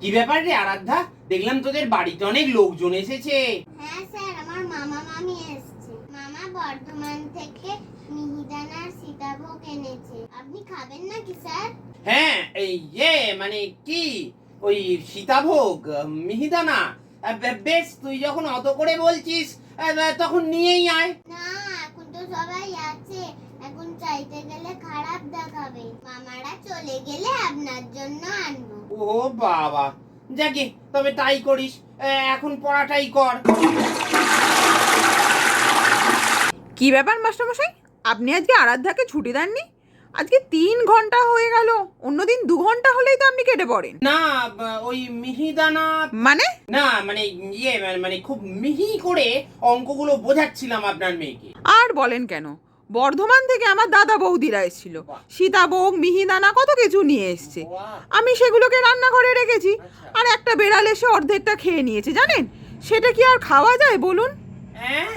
কি ব্যাপার রে আরাধ্যা? দেখলাম তোদের বাড়িতে অনেক লোকজন এসেছে। হ্যাঁ স্যার আমার মামা মামি এসছে। মামা বর্ধমান থেকে মিহিদানা সীতাভোগ এনেছে। আপনি খাবেন নাকি স্যার? হ্যাঁ এই ইয়ে মানে কি? ওই সীতাভোগ মিহিদানা। বেশ তুই যখন অত করে বলছিস তখন নিয়েই আয়। না এখন তো সবাই আছে। এখন চাইতে গেলে খারাপ দেখাবে। মামারা চলে গেলে আপনার জন্য আনব। ও বাবা। যাকে তবে তাই করিস। এখন পড়াটাই কর। কি ব্যাপার মাস্টারমশাই? আপনি আজকে আরাধ্যাকে ছুটি দেননি? আজকে তিন ঘণ্টা হয়ে গেল। অন্যদিন দু ঘণ্টা হলেই তো আপনি কেটে পড়েন। না ওই মিহিদানা মানে? না মানে ইয়ে মানে- মানে খুব মিহি করে অঙ্কগুলো বোঝাচ্ছিলাম আপনার মেয়েকে। আর বলেন কেন? বর্ধমান থেকে আমার দাদা বৌদিরা এসেছিল। সীতাভোগ মিহিদানা কত কিছু নিয়ে এসছে আমি সেগুলোকে রান্নাঘরে রেখেছি। আর একটা বেড়াল এসে অর্ধেকটা খেয়ে নিয়েছে, জানেন সেটা কি আর খাওয়া যায়, বলুন হ্যাঁ